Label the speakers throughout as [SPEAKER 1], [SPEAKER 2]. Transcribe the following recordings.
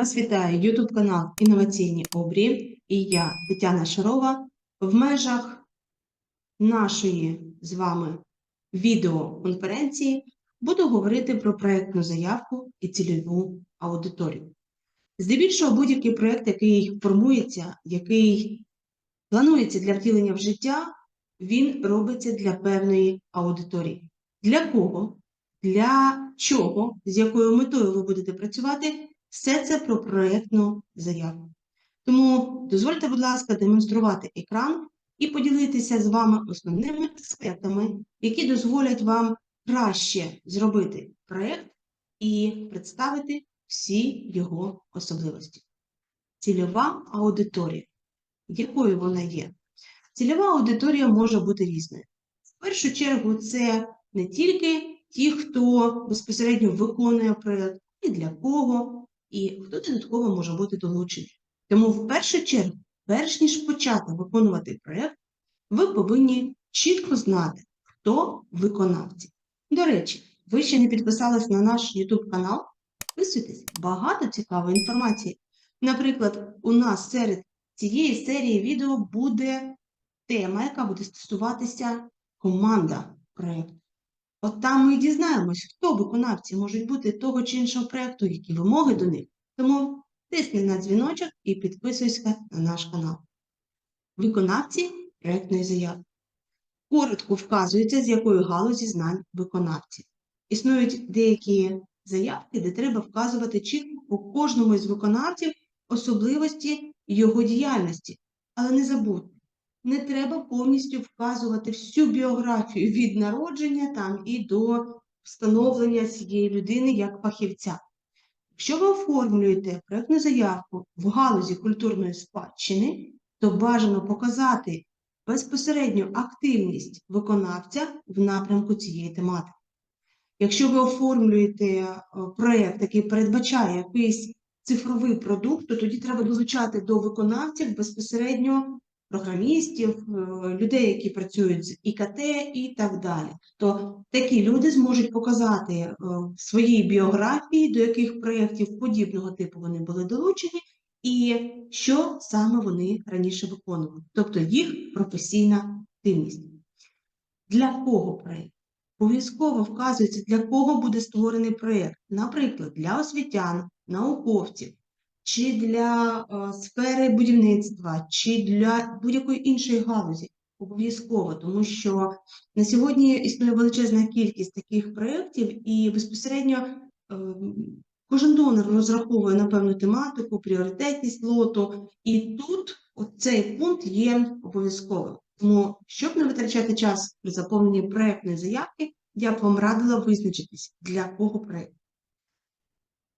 [SPEAKER 1] Вас вітає YouTube канал Інноваційні обрії і я, Тетяна Шарова, в межах нашої з вами відеоконференції буду говорити про проєктну заявку і цільову аудиторію. Здебільшого будь-який проєкт, який формується, який планується для втілення в життя, він робиться для певної аудиторії. Для кого? Для чого, з якою метою ви будете працювати, все це про проєктну заяву. Тому дозвольте, будь ласка, демонструвати екран і поділитися з вами основними аспектами, які дозволять вам краще зробити проєкт і представити всі його особливості. Цільова аудиторія. Якою вона є? Цільова аудиторія може бути різною. В першу чергу, це не тільки ті, хто безпосередньо виконує проєкт, і для кого, і хто додатково може бути долучений. Тому, в першу чергу, перш ніж почати виконувати проєкт, ви повинні чітко знати, хто виконавці. До речі, ви ще не підписались на наш YouTube канал. Підписуйтесь, багато цікавої інформації. Наприклад, у нас серед цієї серії відео буде тема, яка буде стосуватися команда проєкту. От там ми і дізнаємось, хто виконавці можуть бути того чи іншого проєкту, які вимоги до них. Тому тисни на дзвіночок і підписуйся на наш канал. Виконавці проєктної заяви. Коротко вказується, з якої галузі знань виконавці. Існують деякі заявки, де треба вказувати чітко по кожному із виконавців особливості його діяльності. Але не забудьте, не треба повністю вказувати всю біографію від народження там і до встановлення цієї людини як фахівця. Якщо ви оформлюєте проєктну заявку в галузі культурної спадщини, то бажано показати безпосередню активність виконавця в напрямку цієї тематики. Якщо ви оформлюєте е, проєкт, який передбачає якийсь цифровий продукт, то тоді треба долучати до виконавців безпосередньо програмістів, е, людей, які працюють з ІКТ і так далі. То такі люди зможуть показати е, в своїй біографії, до яких проєктів подібного типу вони були долучені, і що саме вони раніше виконували, тобто їх професійна активність. Для кого проєкт? Обов'язково вказується, для кого буде створений проєкт, наприклад, для освітян, науковців, чи для е, сфери будівництва, чи для будь-якої іншої галузі. Обов'язково, тому що на сьогодні існує величезна кількість таких проєктів, і безпосередньо е, кожен донор розраховує на певну тематику, пріоритетність лоту, і тут цей пункт є обов'язковим. Тому, щоб не витрачати час при заповненні проєктної заявки, я б вам радила визначитись, для кого проєкт.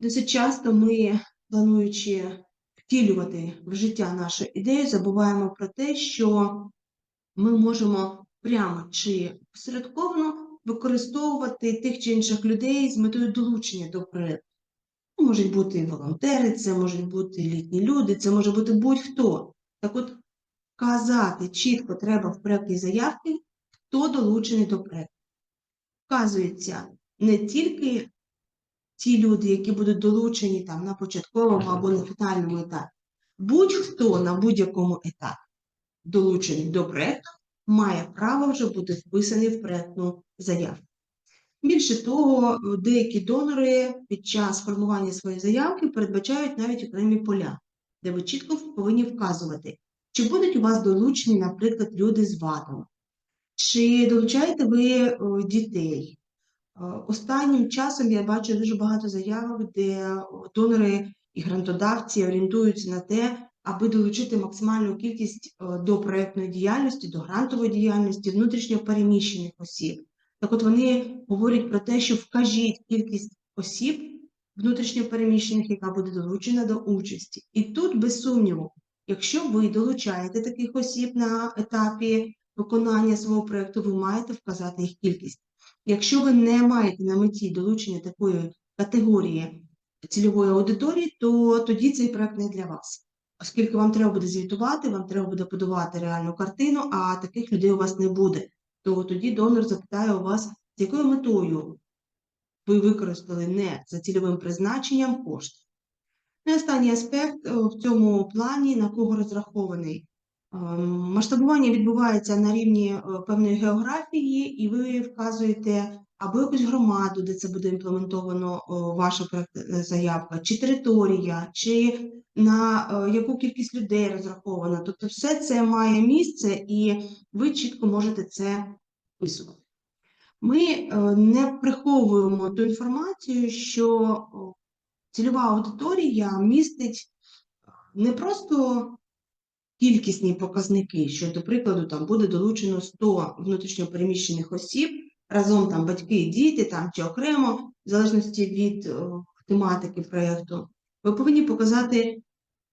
[SPEAKER 1] Досить часто ми плануючи втілювати в життя нашу ідею, забуваємо про те, що ми можемо прямо чи посередковано використовувати тих чи інших людей з метою долучення до проєкту. Можуть бути волонтери, це можуть бути літні люди, це може бути будь-хто. Так от казати чітко треба в проєктній заявці, хто долучений до проєкту. Вказується не тільки ті люди, які будуть долучені там на початковому або на фінальному етапі. Будь-хто на будь-якому етапі долучений до проєкту, має право вже бути вписаний в проєктну заявку. Більше того, деякі донори під час формування своєї заявки передбачають навіть окремі поля, де ви чітко повинні вказувати, чи будуть у вас долучені, наприклад, люди з вадами, чи долучаєте ви дітей, Е, останнім часом я бачу дуже багато заявок, де донори і грантодавці орієнтуються на те, аби долучити максимальну кількість е, до проєктної діяльності, до грантової діяльності, внутрішньо переміщених осіб. Так от вони говорять про те, що вкажіть кількість осіб внутрішньо переміщених, яка буде долучена до участі. І тут, без сумніву, якщо ви долучаєте таких осіб на етапі виконання свого проєкту, ви маєте вказати їх кількість. Якщо ви не маєте на меті долучення такої категорії цільової аудиторії, то тоді цей проект не для вас. Оскільки вам треба буде звітувати, вам треба буде подавати реальну картину, а таких людей у вас не буде. То тоді донор запитає у вас, з якою метою ви використали не за цільовим призначенням кошти. Останній аспект е, в цьому плані, на кого розрахований. Е, Масштабування відбувається на рівні е, певної географії, і ви вказуєте або якусь громаду, де це буде імплементовано ваша заявка, чи територія, чи на е, яку кількість людей розраховано. Тобто, все це має місце, і ви чітко можете це вписувати. Ми е, не приховуємо ту інформацію, що цільова аудиторія містить не просто кількісні показники, що, до прикладу, там буде долучено 100 внутрішньопереміщених осіб, разом там батьки і діти, там чи окремо, в залежності від е, тематики проєкту. Ви повинні показати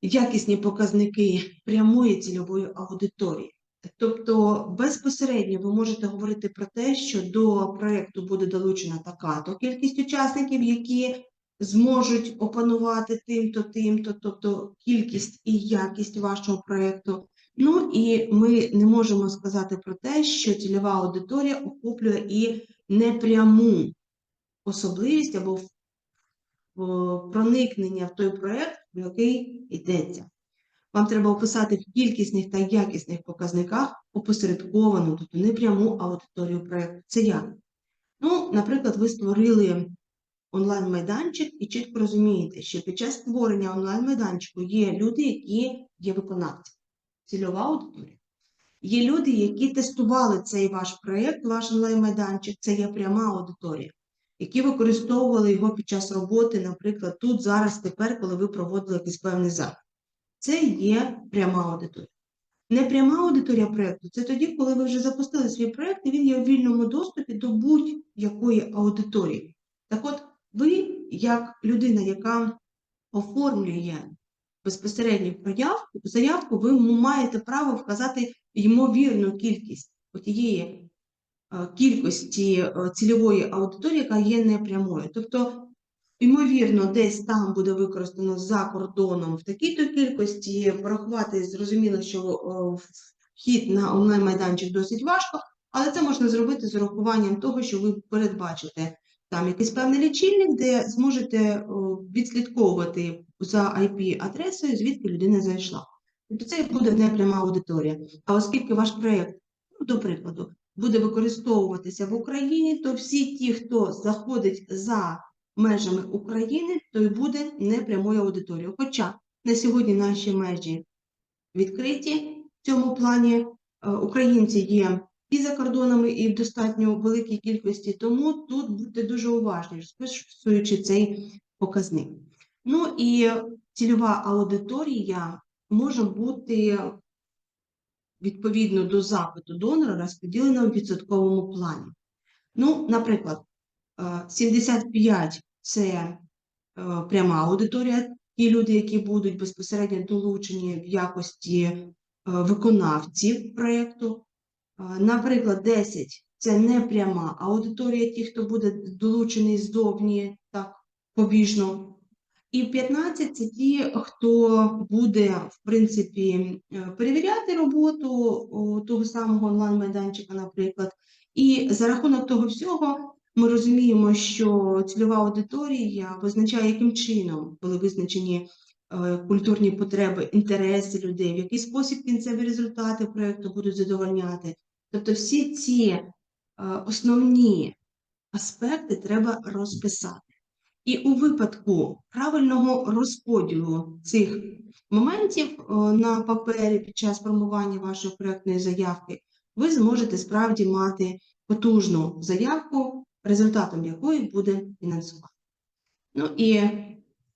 [SPEAKER 1] якісні показники прямої цільової аудиторії. Тобто безпосередньо ви можете говорити про те, що до проєкту буде долучена така-то кількість учасників, які зможуть опанувати тим-то, тим-то, тобто кількість і якість вашого проєкту. Ну і ми не можемо сказати про те, що цільова аудиторія охоплює і непряму особливість або проникнення в той проєкт, про який йдеться. Вам треба описати в кількісних та якісних показниках опосередковану, тобто непряму аудиторію проєкту. Це як? Ну, наприклад, ви створили онлайн-майданчик і чітко розумієте, що під час створення онлайн-майданчику є люди, які є виконавці, цільова аудиторія. Є люди, які тестували цей ваш проєкт, ваш онлайн-майданчик, це є пряма аудиторія, які використовували його під час роботи, наприклад, тут, зараз, тепер, коли ви проводили якийсь певний захід. Це є пряма аудиторія. Непряма аудиторія проєкту це тоді, коли ви вже запустили свій проєкт, і він є у вільному доступі до будь-якої аудиторії. Так от, ви, як людина, яка оформлює безпосередньо проявку, заявку, ви маєте право вказати ймовірну кількість тієї е, кількості е, цільової аудиторії, яка є непрямою. Тобто, ймовірно, десь там буде використано за кордоном в такій-то кількості, порахувати зрозуміло, що е, вхід на онлайн-майданчик досить важко, але це можна зробити з урахуванням того, що ви передбачите там якийсь певний лічильник, де зможете відслідковувати за IP-адресою, звідки людина зайшла. Тобто це буде непряма аудиторія. А оскільки ваш проєкт, ну, до прикладу, буде використовуватися в Україні, то всі ті, хто заходить за межами України, той буде непрямою аудиторією. Хоча на сьогодні наші межі відкриті в цьому плані. Е, Українці є і за кордонами, і в достатньо великій кількості, тому тут будьте дуже уважні, розписуючи цей показник. Ну і цільова аудиторія може бути відповідно до запиту донора розподілена у відсотковому плані. Ну, наприклад, е, 75 це е, пряма аудиторія, ті люди, які будуть безпосередньо долучені в якості е, виконавців проєкту. Наприклад, 10 це не пряма аудиторія, ті, хто буде долучений ззовні, так, побіжно. І 15 це ті, хто буде, в принципі, е, перевіряти роботу того самого онлайн-майданчика, наприклад. І за рахунок того всього ми розуміємо, що цільова аудиторія визначає, яким чином були визначені культурні потреби, інтереси людей, в який спосіб кінцеві результати проєкту будуть задовольняти. Тобто всі ці е, основні аспекти треба розписати. І у випадку правильного розподілу цих моментів е, на папері під час формування вашої проєктної заявки, ви зможете справді мати потужну заявку, результатом якої буде фінансування. Ну і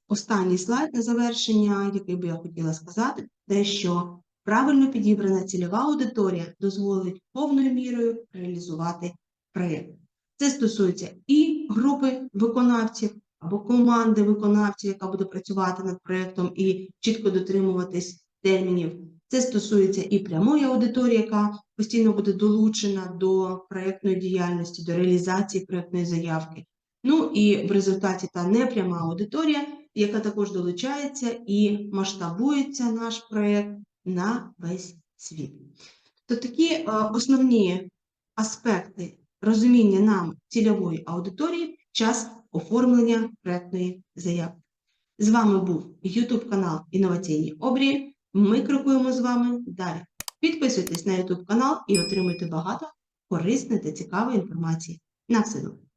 [SPEAKER 1] останній слайд на завершення, який би я хотіла сказати, те, що правильно підібрана цільова аудиторія дозволить повною мірою реалізувати проєкт. Це стосується і групи виконавців або команди виконавців, яка буде працювати над проєктом і чітко дотримуватись термінів. Це стосується і прямої аудиторії, яка постійно буде долучена до проєктної діяльності, до реалізації проєктної заявки. Ну і в результаті та непряма аудиторія, яка також долучається і масштабується наш проєкт на весь світ. То такі е, основні аспекти розуміння нам цільової аудиторії час оформлення проєктної заявки. З вами був YouTube канал Інноваційні Обрії. Ми крокуємо з вами далі. Підписуйтесь на YouTube канал і отримуйте багато корисної та цікавої інформації. На все добре!